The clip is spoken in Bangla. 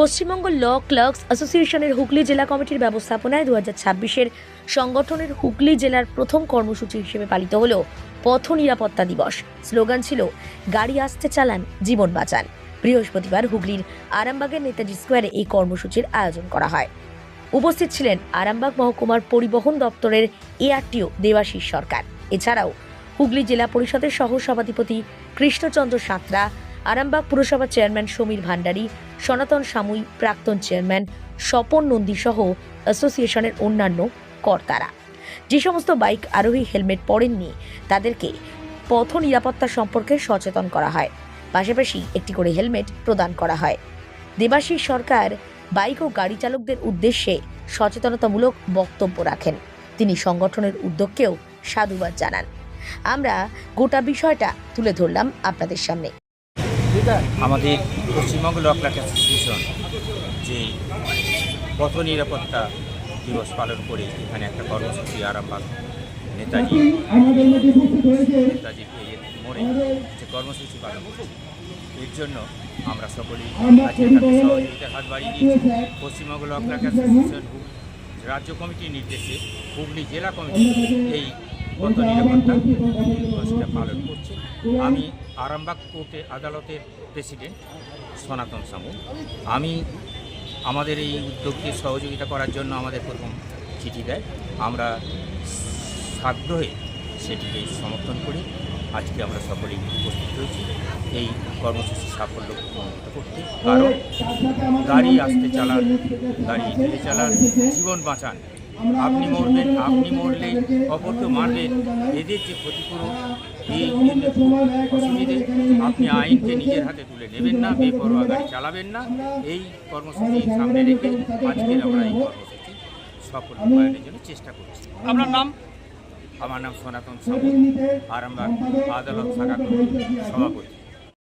পশ্চিমবঙ্গ ল ক্লার্কস অ্যাসোসিয়েশনের হুগলি জেলা কমিটির ব্যবস্থাপনায় দু হাজার সংগঠনের হুগলি জেলার প্রথম কর্মসূচি হিসেবে পালিত হল পথ নিরাপত্তা দিবস। স্লোগান ছিল, গাড়ি আসতে চালান, জীবন বাঁচান। বৃহস্পতিবার হুগলির আরামবাগের নেতাজি স্কোয়ারে এই কর্মসূচির আয়োজন করা হয়। উপস্থিত ছিলেন আরামবাগ মহকুমার পরিবহন দপ্তরের এআরটিও দেবাশিস সরকার। এছাড়াও হুগলি জেলা পরিষদের সহ সভাধিপতি কৃষ্ণচন্দ্র সাঁতরা আরামবাগ পুরসভা চেয়ারম্যান সমীর ভান্ডারী, সনাতন সামুই প্রাক্তন চেয়ারম্যান স্বপন নন্দী সহ অ্যাসোসিয়েশনের অন্যান্য কর্তারা। যে সমস্ত বাইক আরোহী হেলমেট পরেননি, তাদেরকে পথ নিরাপত্তা সম্পর্কে সচেতন করা হয়। পাশাপাশি একটি করে হেলমেট প্রদান করা হয়। দেবাশিস সরকার বাইক ও গাড়ি চালকদের উদ্দেশ্যে সচেতনতামূলক বক্তব্য রাখেন। তিনি সংগঠনের উদ্যোগকেও সাধুবাদ জানান। আমরা গোটা বিষয়টা তুলে ধরলাম আপনাদের সামনে। আমাদের পশ্চিমবঙ্গ ল ক্লাক অ্যাসোসিয়েশন যে পথ নিরাপত্তা দিবস পালন করে এখানে একটা কর্মসূচি আরামবাগ নেতাজি নেতাজি মোড়ে যে কর্মসূচি পালন করছি এর জন্য আমরা সকলেই সহযোগিতার হাত বাড়িয়ে দিয়েছি। পশ্চিমবঙ্গ ল ক্লাক অ্যাসোসিয়েশন রাজ্য কমিটির নির্দেশে হুগলি জেলা কমিটি এই পথ নিরাপত্তা দিবসটা পালন করছে। আমি আরামবাগ কোর্টে আদালতের প্রেসিডেন্ট সনাতন সামু। আমি আমাদের এই উদ্যোগকে সহযোগিতা করার জন্য আমাদের প্রথম চিঠি দেয়। আমরা সাগ্রহে সেটিকে সমর্থন করি। আজকে আমরা সকলেই উপস্থিত হয়েছি এই কর্মসূচি সাফল্য প্রমাণিত করতে। কারণ গাড়ি আসতে চালান, গাড়ি ধীরে চালান, জীবন বাঁচান। আপনি মরবেন, আপনি মরলে অপরকে মারবেন। এদের যে ক্ষতিপূরণ এই আপনি আইনকে নিজের হাতে তুলে নেবেন না বেপরোয়া গাড়ি চালাবেন না এই কর্মসূচি সামনে রেখে আজকে আমরা এই কর্মসূচি সফল রূপায়ণের জন্য চেষ্টা করছি। আপনার নাম? আমার নাম সনাতন সামু আরামবাগ আদালত শাখা সভাপতি।